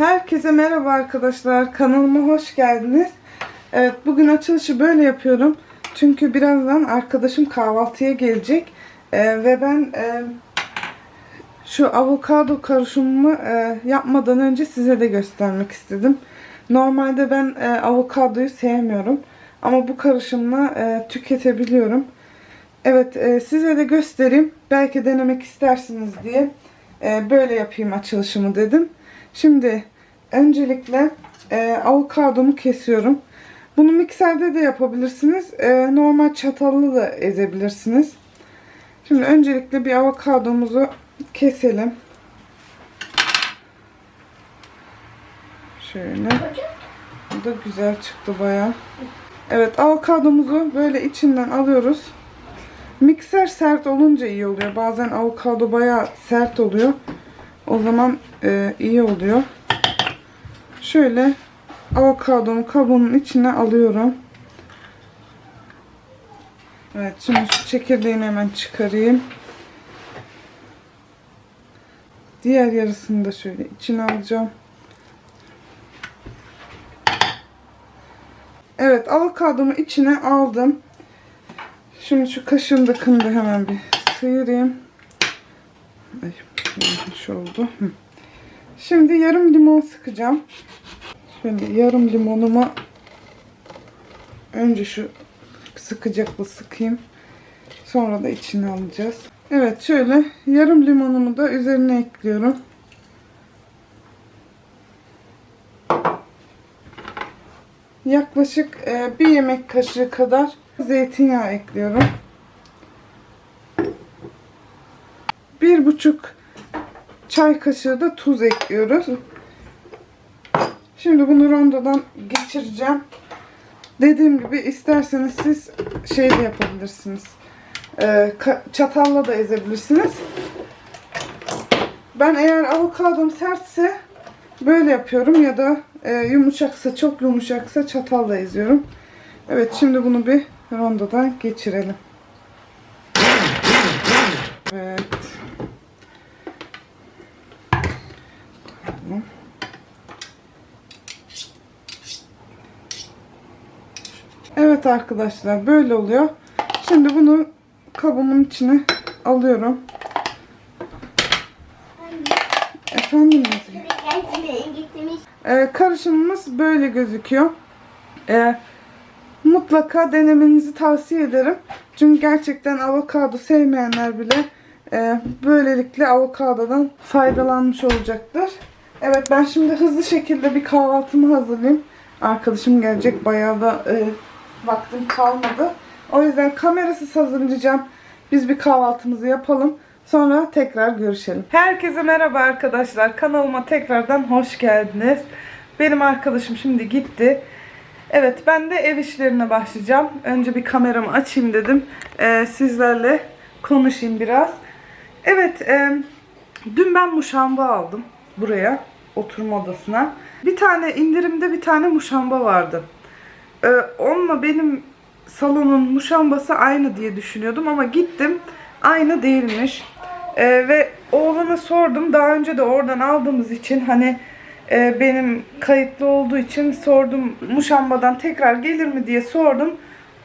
Herkese merhaba arkadaşlar. Kanalıma hoş geldiniz. Evet bugün açılışı böyle yapıyorum. Çünkü birazdan arkadaşım kahvaltıya gelecek. Ee, ve ben e, şu avokado karışımımı e, yapmadan önce size de göstermek istedim. Normalde ben e, avokadoyu sevmiyorum. Ama bu karışımla e, tüketebiliyorum. Evet e, size de göstereyim. Belki denemek istersiniz diye e, böyle yapayım açılışımı dedim. Şimdi öncelikle e, avokadomu kesiyorum. Bunu mikserde de yapabilirsiniz. E, normal çatalla da ezebilirsiniz. Şimdi öncelikle bir avokadomuzu keselim. Şöyle. Bu da güzel çıktı bayağı. Evet avokadomuzu böyle içinden alıyoruz. Mikser sert olunca iyi oluyor. Bazen avokado bayağı sert oluyor. O zaman e, iyi oluyor. Şöyle avokadomu kabuğunun içine alıyorum. Evet şimdi şu çekirdeğini hemen çıkarayım. Diğer yarısını da şöyle içine alacağım. Evet avokadomu içine aldım. Şimdi şu kaşığın dıkını da hemen bir sıyırayım. Ay, yanlış oldu. Hı. Şimdi yarım limon sıkacağım. Şöyle yarım limonumu önce şu sıkacakla sıkayım. Sonra da içine alacağız. Evet şöyle yarım limonumu da üzerine ekliyorum. Yaklaşık e, bir yemek kaşığı kadar zeytinyağı ekliyorum. Bir buçuk çay kaşığı da tuz ekliyoruz. Şimdi bunu rondodan geçireceğim. Dediğim gibi isterseniz siz şey de yapabilirsiniz. Ee, çatalla da ezebilirsiniz. Ben eğer avokadom sertse böyle yapıyorum ya da e, yumuşaksa çok yumuşaksa çatalla eziyorum. Evet şimdi bunu bir rondodan geçirelim. Evet. Tamam. Evet arkadaşlar böyle oluyor. Şimdi bunu kabımın içine alıyorum. Efendim? Ee, karışımımız böyle gözüküyor. Ee, mutlaka denemenizi tavsiye ederim. Çünkü gerçekten avokado sevmeyenler bile e, böylelikle avokadodan faydalanmış olacaktır. Evet ben şimdi hızlı şekilde bir kahvaltımı hazırlayayım. Arkadaşım gelecek. Bayağı da e, vaktim kalmadı. O yüzden kamerasız hazırlayacağım. Biz bir kahvaltımızı yapalım. Sonra tekrar görüşelim. Herkese merhaba arkadaşlar. Kanalıma tekrardan hoş geldiniz. Benim arkadaşım şimdi gitti. Evet ben de ev işlerine başlayacağım. Önce bir kameramı açayım dedim. Ee, sizlerle konuşayım biraz. Evet e, dün ben muşamba aldım buraya oturma odasına. Bir tane indirimde bir tane muşamba vardı. Ee, onunla benim salonun muşambası aynı diye düşünüyordum ama gittim aynı değilmiş. Ee, ve oğlana sordum. Daha önce de oradan aldığımız için hani e, benim kayıtlı olduğu için sordum muşambadan tekrar gelir mi diye sordum.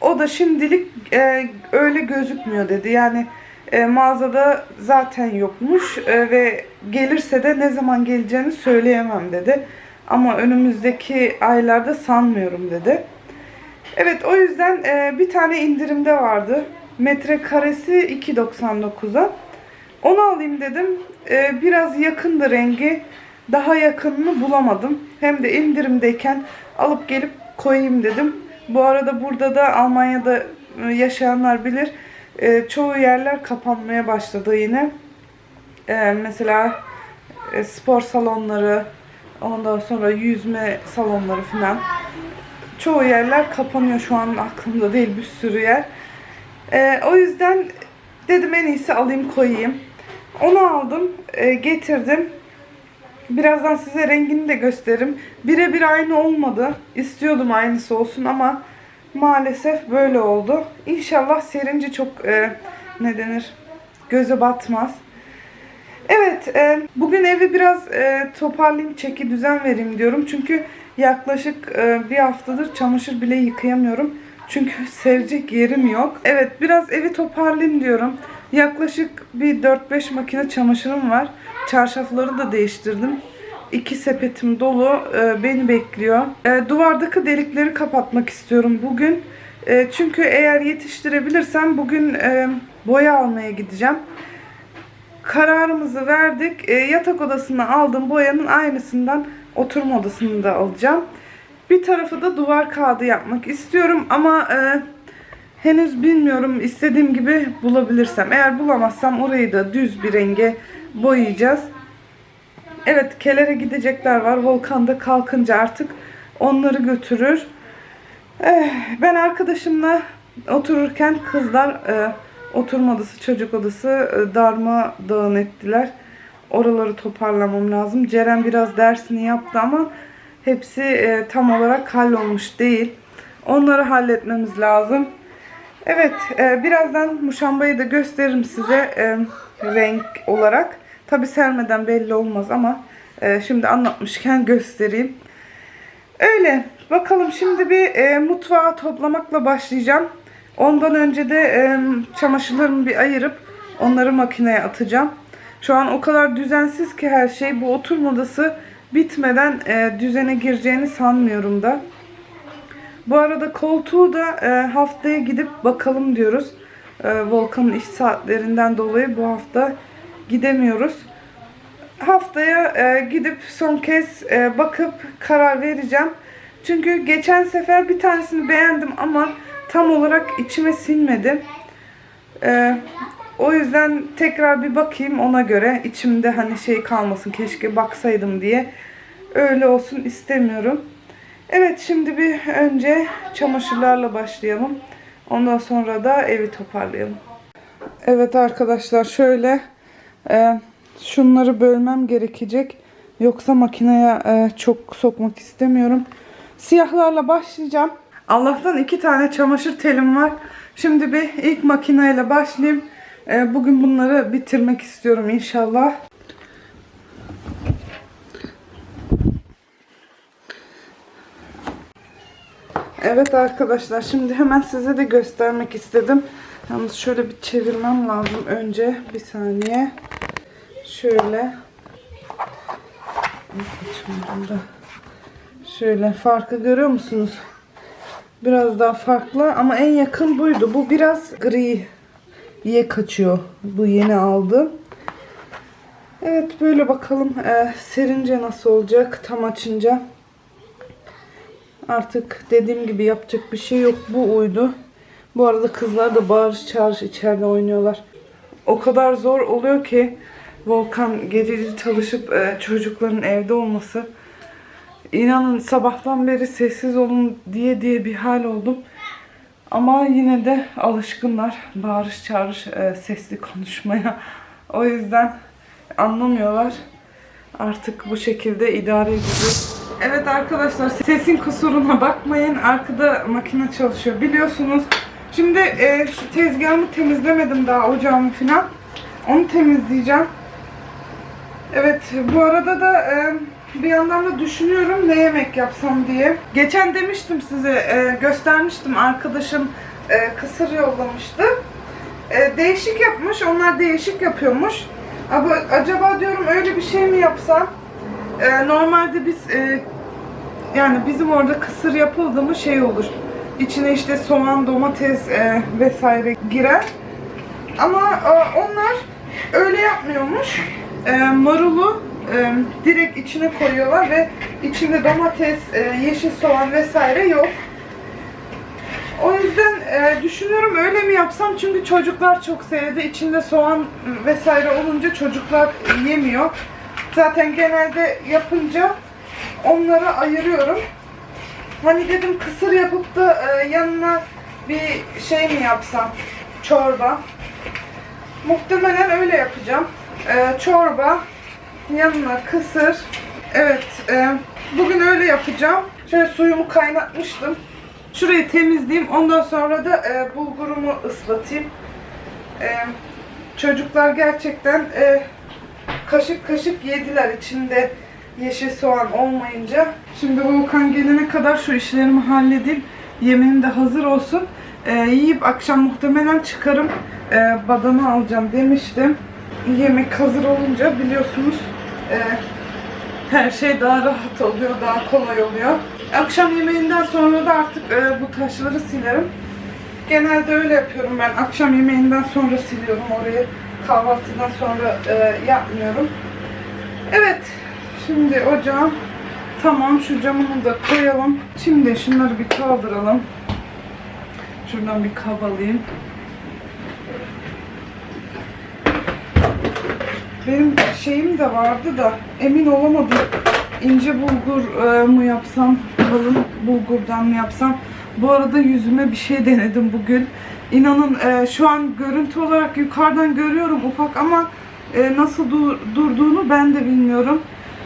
O da şimdilik e, öyle gözükmüyor dedi. Yani e, mağazada zaten yokmuş e, ve gelirse de ne zaman geleceğini söyleyemem dedi. Ama önümüzdeki aylarda sanmıyorum dedi. Evet o yüzden e, bir tane indirimde vardı. Metrekaresi 2.99'a. Onu alayım dedim. E, biraz yakındı rengi. Daha yakınını bulamadım. Hem de indirimdeyken alıp gelip koyayım dedim. Bu arada burada da Almanya'da e, yaşayanlar bilir. E, çoğu yerler kapanmaya başladı yine. E, mesela e, spor salonları, ondan sonra yüzme salonları falan. Çoğu yerler kapanıyor şu an aklımda değil bir sürü yer. E, o yüzden dedim en iyisi alayım koyayım. Onu aldım, e, getirdim. Birazdan size rengini de gösteririm. Birebir aynı olmadı. İstiyordum aynısı olsun ama maalesef böyle oldu. İnşallah serince çok e, ne denir göze batmaz. Evet, e, bugün evi biraz e, toparlayayım, çeki düzen vereyim diyorum. Çünkü yaklaşık e, bir haftadır çamaşır bile yıkayamıyorum. Çünkü serecek yerim yok. Evet, biraz evi toparlayayım diyorum. Yaklaşık bir 4-5 makine çamaşırım var. Çarşafları da değiştirdim. İki sepetim dolu e, beni bekliyor. E, duvardaki delikleri kapatmak istiyorum bugün. E, çünkü eğer yetiştirebilirsem bugün e, boya almaya gideceğim. Kararımızı verdik. E, yatak odasına aldığım boyanın aynısından oturma odasını da alacağım. Bir tarafı da duvar kağıdı yapmak istiyorum ama e, henüz bilmiyorum istediğim gibi bulabilirsem. Eğer bulamazsam orayı da düz bir renge boyayacağız. Evet kelere gidecekler var. Volkanda kalkınca artık onları götürür. Eh, ben arkadaşımla otururken kızlar e, oturma odası, çocuk odası e, darmadağın ettiler. Oraları toparlamam lazım. Ceren biraz dersini yaptı ama hepsi e, tam olarak hallolmuş değil. Onları halletmemiz lazım. Evet, birazdan muşambayı da gösteririm size renk olarak. Tabi sermeden belli olmaz ama e, şimdi anlatmışken göstereyim. Öyle. Bakalım şimdi bir e, mutfağı toplamakla başlayacağım. Ondan önce de e, çamaşırlarımı bir ayırıp onları makineye atacağım. Şu an o kadar düzensiz ki her şey. Bu oturma odası bitmeden e, düzene gireceğini sanmıyorum da. Bu arada koltuğu da e, haftaya gidip bakalım diyoruz. E, Volkan'ın iş saatlerinden dolayı bu hafta gidemiyoruz. Haftaya e, gidip son kez e, bakıp karar vereceğim. Çünkü geçen sefer bir tanesini beğendim ama tam olarak içime sinmedi. E, o yüzden tekrar bir bakayım ona göre. içimde hani şey kalmasın keşke baksaydım diye. Öyle olsun istemiyorum. Evet şimdi bir önce çamaşırlarla başlayalım. Ondan sonra da evi toparlayalım. Evet arkadaşlar şöyle e, şunları bölmem gerekecek. Yoksa makineye e, çok sokmak istemiyorum. Siyahlarla başlayacağım. Allah'tan iki tane çamaşır telim var. Şimdi bir ilk makineyle başlayayım. E, bugün bunları bitirmek istiyorum inşallah. Evet arkadaşlar şimdi hemen size de göstermek istedim. Yalnız şöyle bir çevirmem lazım önce. Bir saniye. Şöyle. Şöyle farkı görüyor musunuz? Biraz daha farklı ama en yakın buydu. Bu biraz griye kaçıyor. Bu yeni aldım. Evet böyle bakalım e, serince nasıl olacak tam açınca. Artık dediğim gibi yapacak bir şey yok. Bu uydu. Bu arada kızlar da bağırış çağırış içeride oynuyorlar. O kadar zor oluyor ki Volkan gececi çalışıp e, çocukların evde olması. İnanın sabahtan beri sessiz olun diye diye bir hal oldum. Ama yine de alışkınlar bağırış çağırış e, sesli konuşmaya. O yüzden anlamıyorlar. Artık bu şekilde idare edeceğiz. Evet arkadaşlar sesin kusuruna bakmayın. Arkada makine çalışıyor biliyorsunuz. Şimdi e, şu tezgahımı temizlemedim daha ocağımı falan. Onu temizleyeceğim. Evet bu arada da e, bir yandan da düşünüyorum ne yemek yapsam diye. Geçen demiştim size e, göstermiştim arkadaşım e, kısır yollamıştı. E, değişik yapmış onlar değişik yapıyormuş. Ama acaba diyorum öyle bir şey mi yapsam? E, normalde biz e, yani bizim orada kısır yapıldı mı şey olur. İçine işte soğan, domates e, vesaire girer. Ama e, onlar öyle yapmıyormuş. E, marulu e, direkt içine koyuyorlar ve içinde domates, e, yeşil soğan vesaire yok. O yüzden e, düşünüyorum öyle mi yapsam çünkü çocuklar çok sevdi. İçinde soğan vesaire olunca çocuklar yemiyor. Zaten genelde yapınca onları ayırıyorum. Hani dedim kısır yapıp da e, yanına bir şey mi yapsam? Çorba. Muhtemelen öyle yapacağım. E, çorba, yanına kısır. Evet, e, bugün öyle yapacağım. Şöyle suyumu kaynatmıştım. Şurayı temizleyeyim. Ondan sonra da e, bulgurumu ıslatayım. E, çocuklar gerçekten e, kaşık kaşık yediler içinde yeşil soğan olmayınca. Şimdi Volkan gelene kadar şu işlerimi halledeyim. Yemeğim de hazır olsun. Ee, yiyip akşam muhtemelen çıkarım. Ee, badana alacağım demiştim. Yemek hazır olunca biliyorsunuz e, her şey daha rahat oluyor, daha kolay oluyor. Akşam yemeğinden sonra da artık e, bu taşları silerim. Genelde öyle yapıyorum ben. Akşam yemeğinden sonra siliyorum orayı. Kahvaltıdan sonra e, yapmıyorum. Evet. Şimdi ocağım tamam. Şu camını da koyalım. Şimdi şunları bir kaldıralım. Şuradan bir kab alayım. Benim şeyim de vardı da emin olamadım. İnce bulgur e, mu yapsam, kalın bulgurdan mı yapsam. Bu arada yüzüme bir şey denedim bugün. İnanın e, şu an görüntü olarak yukarıdan görüyorum ufak ama e, nasıl dur- durduğunu ben de bilmiyorum.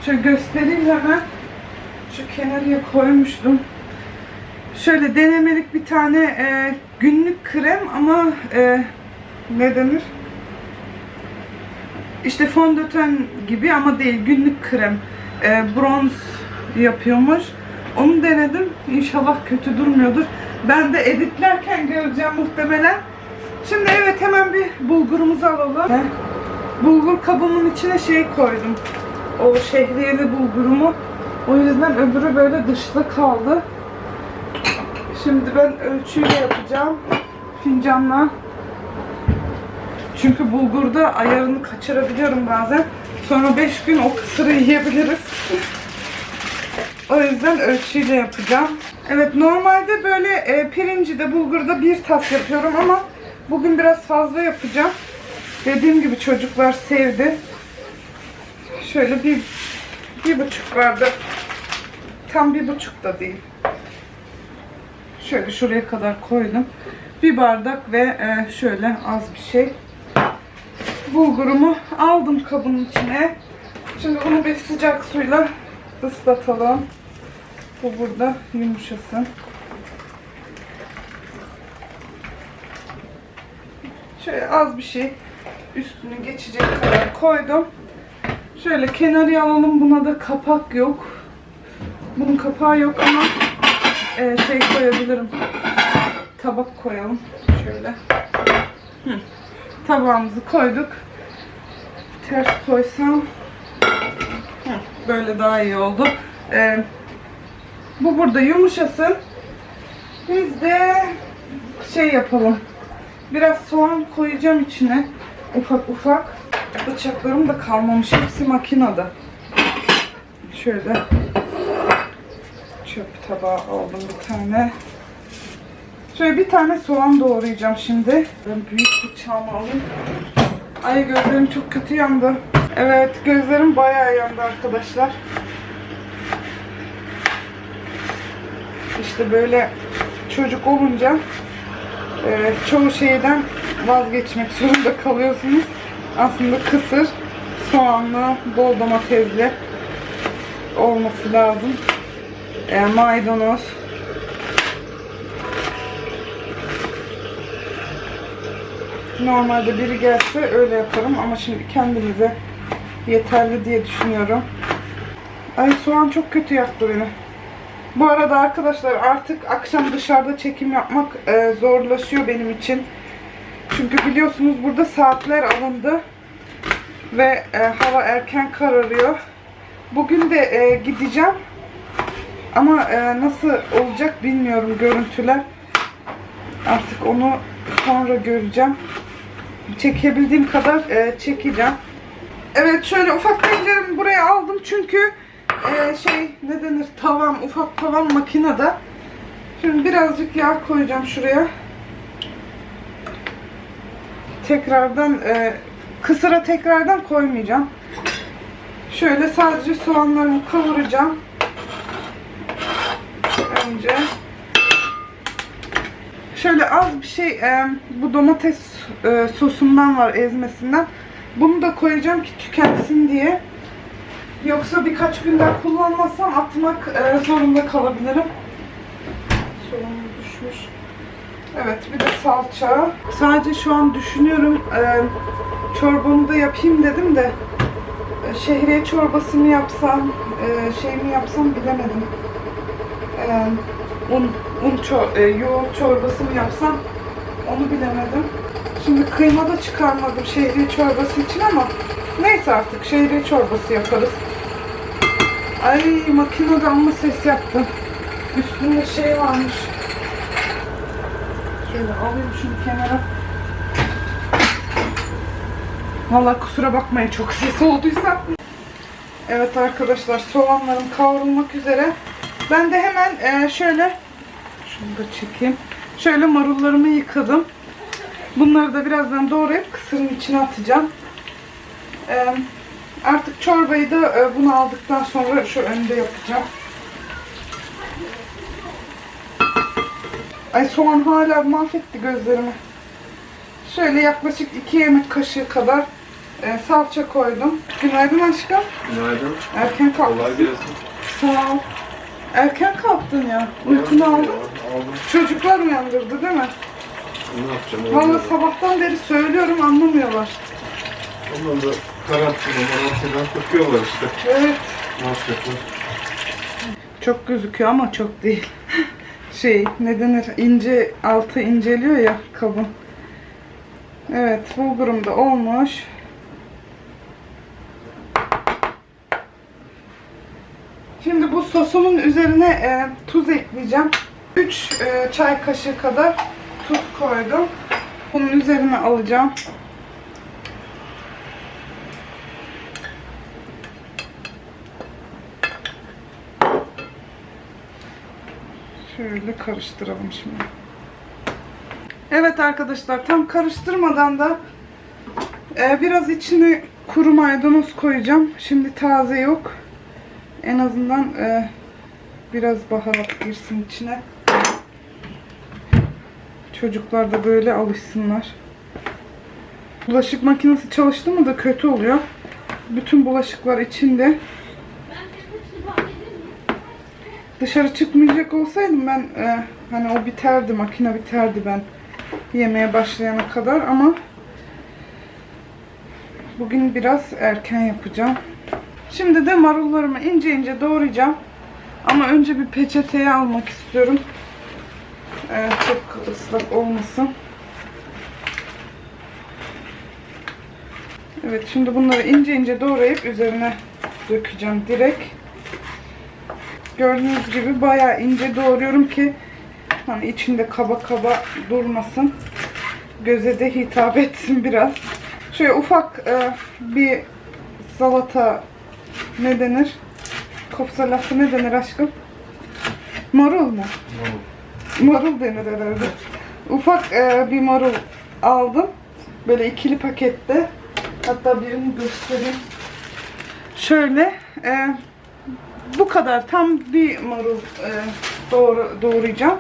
Şöyle göstereyim hemen. Şu kenarıya koymuştum. Şöyle denemelik bir tane e, günlük krem ama e, ne denir? İşte fondöten gibi ama değil günlük krem. E, bronz yapıyormuş. Onu denedim. İnşallah kötü durmuyordur. Ben de editlerken göreceğim muhtemelen. Şimdi evet hemen bir bulgurumuzu alalım. Ben bulgur kabımın içine şey koydum. O şehriyeli bulgurumu. O yüzden öbürü böyle dışta kaldı. Şimdi ben ölçüyle yapacağım. Fincanla. Çünkü bulgurda ayarını kaçırabiliyorum bazen. Sonra 5 gün o kısırı yiyebiliriz. o yüzden ölçüyle yapacağım. Evet normalde böyle e, pirinci de bulgurda bir tas yapıyorum ama bugün biraz fazla yapacağım. Dediğim gibi çocuklar sevdi. Şöyle bir, bir buçuk bardak. Tam bir buçuk da değil. Şöyle şuraya kadar koydum. Bir bardak ve e, şöyle az bir şey bulgurumu aldım kabın içine. Şimdi bunu bir sıcak suyla ıslatalım. Bu burada yumuşasın. Şöyle az bir şey üstünü geçecek kadar koydum. Şöyle kenarıya alalım. Buna da kapak yok. Bunun kapağı yok ama e, şey koyabilirim. Tabak koyalım. Şöyle. Hı tabağımızı koyduk. Ters koysam böyle daha iyi oldu. Ee, bu burada yumuşasın. Biz de şey yapalım. Biraz soğan koyacağım içine. Ufak ufak. Bıçaklarım da kalmamış. Hepsi makinede. Şöyle çöp tabağı aldım bir tane. Şöyle bir tane soğan doğrayacağım şimdi. Ben büyük bıçağımı alayım. Ay gözlerim çok kötü yandı. Evet gözlerim bayağı yandı arkadaşlar. İşte böyle çocuk olunca e, çoğu şeyden vazgeçmek zorunda kalıyorsunuz. Aslında kısır, soğanlı, bol domatesli olması lazım. E, maydanoz, Normalde biri gelse öyle yaparım ama şimdi kendimize yeterli diye düşünüyorum. Ay soğan çok kötü yaktı beni. Bu arada arkadaşlar artık akşam dışarıda çekim yapmak e, zorlaşıyor benim için. Çünkü biliyorsunuz burada saatler alındı. Ve e, hava erken kararıyor. Bugün de e, gideceğim. Ama e, nasıl olacak bilmiyorum görüntüler. Artık onu sonra göreceğim çekebildiğim kadar e, çekeceğim. Evet şöyle ufak tenceremi buraya aldım çünkü e, şey ne denir tavam ufak tavam makinede. Şimdi birazcık yağ koyacağım şuraya. Tekrardan e, kısıra tekrardan koymayacağım. Şöyle sadece soğanlarımı kavuracağım. Önce Şöyle az bir şey e, bu domates e, sosundan var ezmesinden. Bunu da koyacağım ki tükensin diye. Yoksa birkaç gün daha kullanmazsam atmak e, zorunda kalabilirim. Soğanım düşmüş. Evet bir de salça. Sadece şu an düşünüyorum e, çorbamı da yapayım dedim de şehriye çorbası mı yapsam, e, şey mi yapsam bilemedim. E, un, un çor, e, yoğurt çorbası mı yapsam onu bilemedim. Şimdi kıyma da çıkarmadım şehriye çorbası için ama neyse artık şehriye çorbası yaparız. Ay makinede amma ses yaptı. Üstünde şey varmış. Şöyle alayım şunu kenara. Vallahi kusura bakmayın çok ses olduysa. Evet arkadaşlar soğanlarım kavrulmak üzere. Ben de hemen e, şöyle şunu da çekeyim. Şöyle marullarımı yıkadım. Bunları da birazdan doğrayıp kısırın içine atacağım. E, artık çorbayı da e, bunu aldıktan sonra şu önde yapacağım. Ay soğan hala mahvetti gözlerimi. Şöyle yaklaşık 2 yemek kaşığı kadar e, salça koydum. Günaydın aşkım. Günaydın. Erken kalktın. Kolay gelsin. Sağ ol. Erken kalktın ya. Uykunu aldın. Aldım. Çocuklar uyandırdı değil mi? Ne yapacağım? Valla sabahtan beri söylüyorum anlamıyorlar. Ondan da karantina, karantina takıyorlar işte. Evet. Masketle. Çok gözüküyor ama çok değil. Şey ne denir ince altı inceliyor ya kabın. Evet bulgurum da olmuş. Şimdi bu sosumun üzerine e, tuz ekleyeceğim. 3 çay kaşığı kadar tuz koydum. Bunun üzerine alacağım. Şöyle karıştıralım şimdi. Evet arkadaşlar tam karıştırmadan da e, biraz içine kuru maydanoz koyacağım. Şimdi taze yok. En azından e, biraz baharat girsin içine. Çocuklar da böyle alışsınlar. Bulaşık makinesi çalıştı mı da kötü oluyor. Bütün bulaşıklar içinde. Dışarı çıkmayacak olsaydım ben e, hani o biterdi, makine biterdi ben yemeye başlayana kadar ama bugün biraz erken yapacağım. Şimdi de marullarımı ince ince doğrayacağım. Ama önce bir peçeteye almak istiyorum. Çok ıslak olmasın. Evet şimdi bunları ince ince doğrayıp üzerine dökeceğim direkt. Gördüğünüz gibi bayağı ince doğruyorum ki hani içinde kaba kaba durmasın. Göze de hitap etsin biraz. Şöyle ufak e, bir salata ne denir? Kopsa lafı ne denir aşkım? Marul mu? Marul denir herhalde. Ufak e, bir marul aldım. Böyle ikili pakette. Hatta birini göstereyim. Şöyle e, bu kadar tam bir marul e, doğru doğrayacağım.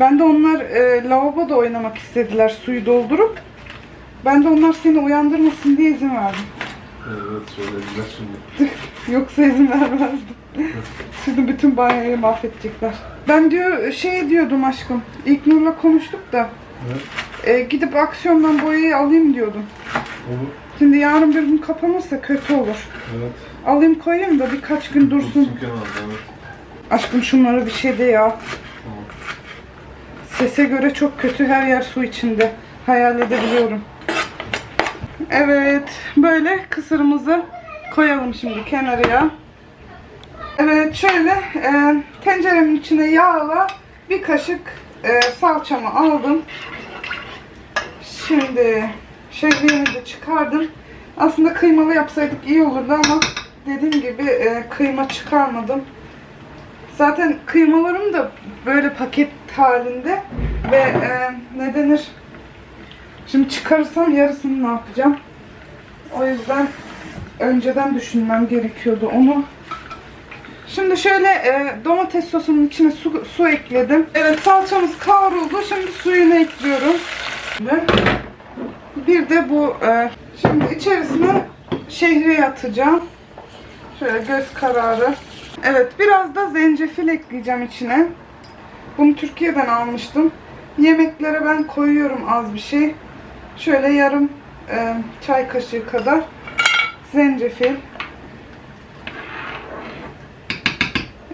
Ben de onlar e, lavaboda oynamak istediler suyu doldurup. Ben de onlar seni uyandırmasın diye izin verdim. Evet söylediler şimdi. Yoksa izin vermezdim. Şimdi bütün banyoyu mahvedecekler. Ben diyor şey diyordum aşkım. İlk Nur'la konuştuk da. Evet. e, gidip aksiyondan boyayı alayım diyordum. Olur. Şimdi yarın bir gün kapanırsa kötü olur. Evet. Alayım koyayım da birkaç gün dursun. Dursun kenarda evet. Aşkım şunlara bir şey de ya. Tamam. Sese göre çok kötü her yer su içinde. Hayal edebiliyorum. Evet. Böyle kısırımızı koyalım şimdi kenarıya. Evet şöyle e, tenceremin içine yağla bir kaşık e, salçamı aldım. Şimdi şehriyemi de çıkardım. Aslında kıymalı yapsaydık iyi olurdu ama dediğim gibi e, kıyma çıkarmadım. Zaten kıymalarım da böyle paket halinde ve e, ne denir? Şimdi çıkarırsam yarısını ne yapacağım? O yüzden önceden düşünmem gerekiyordu onu. Şimdi şöyle e, domates sosunun içine su, su ekledim. Evet salçamız kavruldu. Şimdi suyunu ekliyorum. Bir de bu e, şimdi içerisine şehriye atacağım. Şöyle göz kararı. Evet biraz da zencefil ekleyeceğim içine. Bunu Türkiye'den almıştım. Yemeklere ben koyuyorum az bir şey. Şöyle yarım e, çay kaşığı kadar zencefil.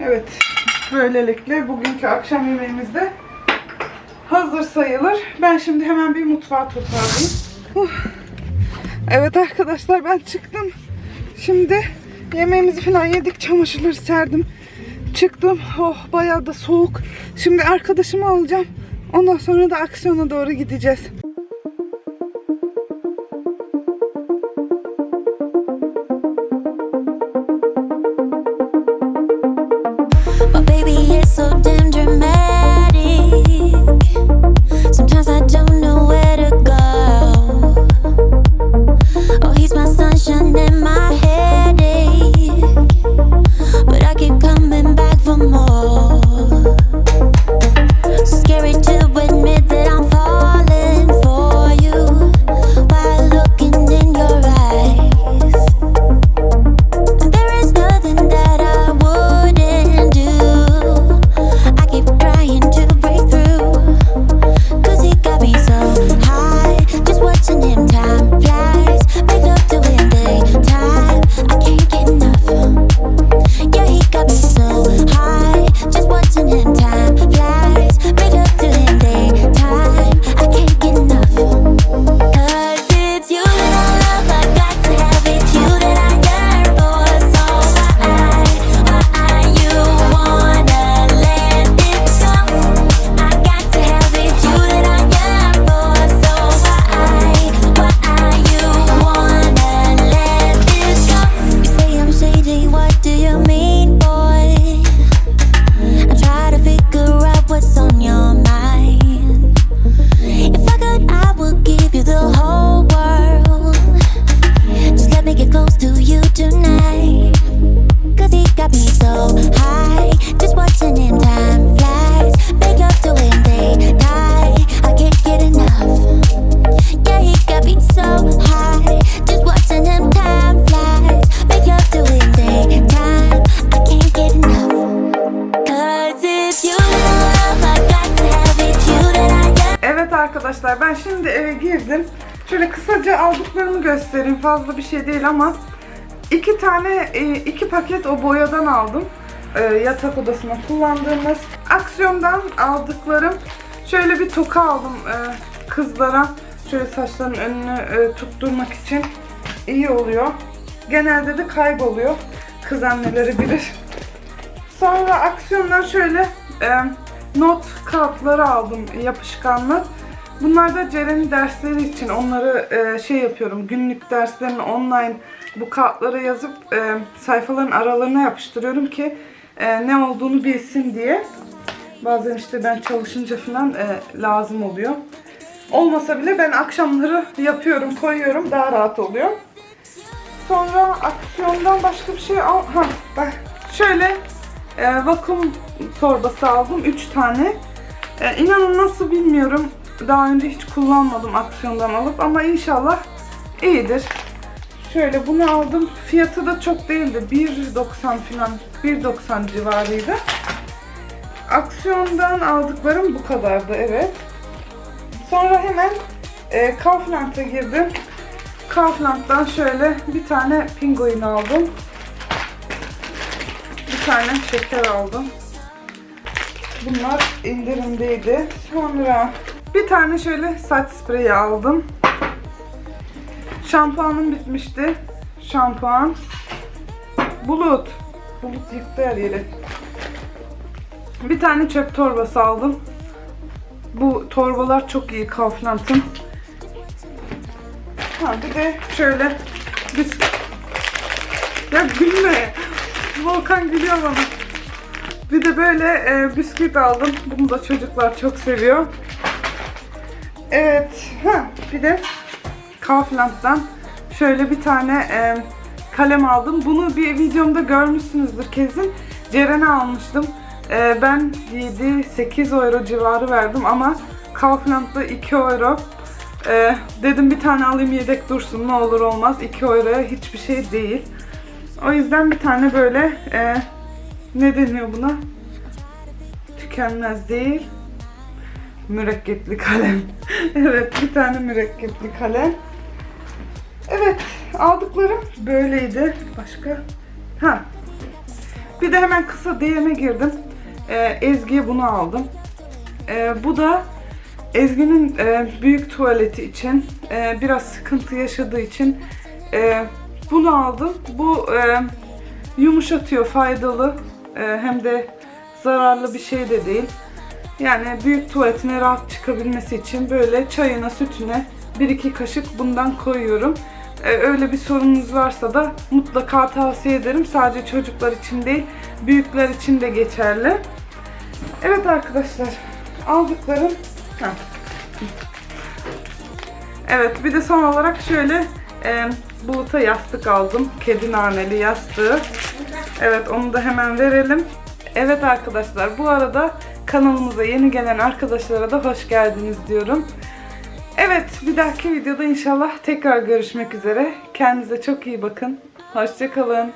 Evet. Böylelikle bugünkü akşam yemeğimiz de hazır sayılır. Ben şimdi hemen bir mutfağı toparlayayım. Uh. Evet arkadaşlar ben çıktım. Şimdi yemeğimizi falan yedik. Çamaşırları serdim. Çıktım. Oh bayağı da soğuk. Şimdi arkadaşımı alacağım. Ondan sonra da aksiyona doğru gideceğiz. Fazla bir şey değil ama iki tane e, iki paket o boyadan aldım. E, Yatak odasına kullandığımız. Aksiyondan aldıklarım. Şöyle bir toka aldım e, kızlara. Şöyle saçların önünü tutturmak için iyi oluyor. Genelde de kayboluyor. Kız anneleri bilir. Sonra aksiyondan şöyle not kağıtları aldım yapışkanlı. Bunlar da Ceren'in dersleri için onları e, şey yapıyorum. Günlük derslerini online bu kağıtlara yazıp e, sayfaların aralarına yapıştırıyorum ki e, ne olduğunu bilsin diye. Bazen işte ben çalışınca falan e, lazım oluyor. Olmasa bile ben akşamları yapıyorum, koyuyorum. Daha rahat oluyor. Sonra aksiyondan başka bir şey al. Ha, bak şöyle e, vakum torbası aldım 3 tane. E, inanın nasıl bilmiyorum. Daha önce hiç kullanmadım aksiyondan alıp ama inşallah iyidir. Şöyle bunu aldım. Fiyatı da çok değildi. 1.90 falan 1.90 civarıydı. Aksiyondan aldıklarım bu kadardı evet. Sonra hemen e, Kaufland'a girdim. Kaufland'dan şöyle bir tane pinguin aldım. Bir tane şeker aldım. Bunlar indirimdeydi. Sonra bir tane şöyle saç spreyi aldım. Şampuanım bitmişti. Şampuan. Bulut. Bulut yıktı her yeri. Bir tane çöp torbası aldım. Bu torbalar çok iyi Kaufland'ın. Ha bir de şöyle biz ya gülme. Volkan gülüyor bana. Bir de böyle e, bisküvit aldım. Bunu da çocuklar çok seviyor. Evet. Ha, bir de Kaufland'dan şöyle bir tane e, kalem aldım. Bunu bir videomda görmüşsünüzdür kesin. Ceren'e almıştım. E, ben 7-8 euro civarı verdim ama Kaufland'da 2 euro. E, dedim bir tane alayım yedek dursun ne olur olmaz. 2 euroya hiçbir şey değil. O yüzden bir tane böyle e, ne deniyor buna? Tükenmez değil. Mürekkepli kalem. evet bir tane mürekkepli kalem. Evet aldıklarım böyleydi. Başka? Ha. Bir de hemen kısa DM'e girdim. Ee, Ezgi'ye bunu aldım. Ee, bu da Ezgi'nin e, büyük tuvaleti için e, biraz sıkıntı yaşadığı için e, bunu aldım. Bu e, yumuşatıyor, faydalı e, hem de zararlı bir şey de değil. Yani büyük tuvaletine rahat çıkabilmesi için böyle çayına, sütüne 1-2 kaşık bundan koyuyorum. E, öyle bir sorununuz varsa da mutlaka tavsiye ederim. Sadece çocuklar için değil, büyükler için de geçerli. Evet arkadaşlar, aldıklarım... Heh. Evet, bir de son olarak şöyle e, buluta yastık aldım. Kedi naneli yastığı. Evet, onu da hemen verelim. Evet arkadaşlar, bu arada Kanalımıza yeni gelen arkadaşlara da hoş geldiniz diyorum. Evet bir dahaki videoda inşallah tekrar görüşmek üzere. Kendinize çok iyi bakın. Hoşçakalın.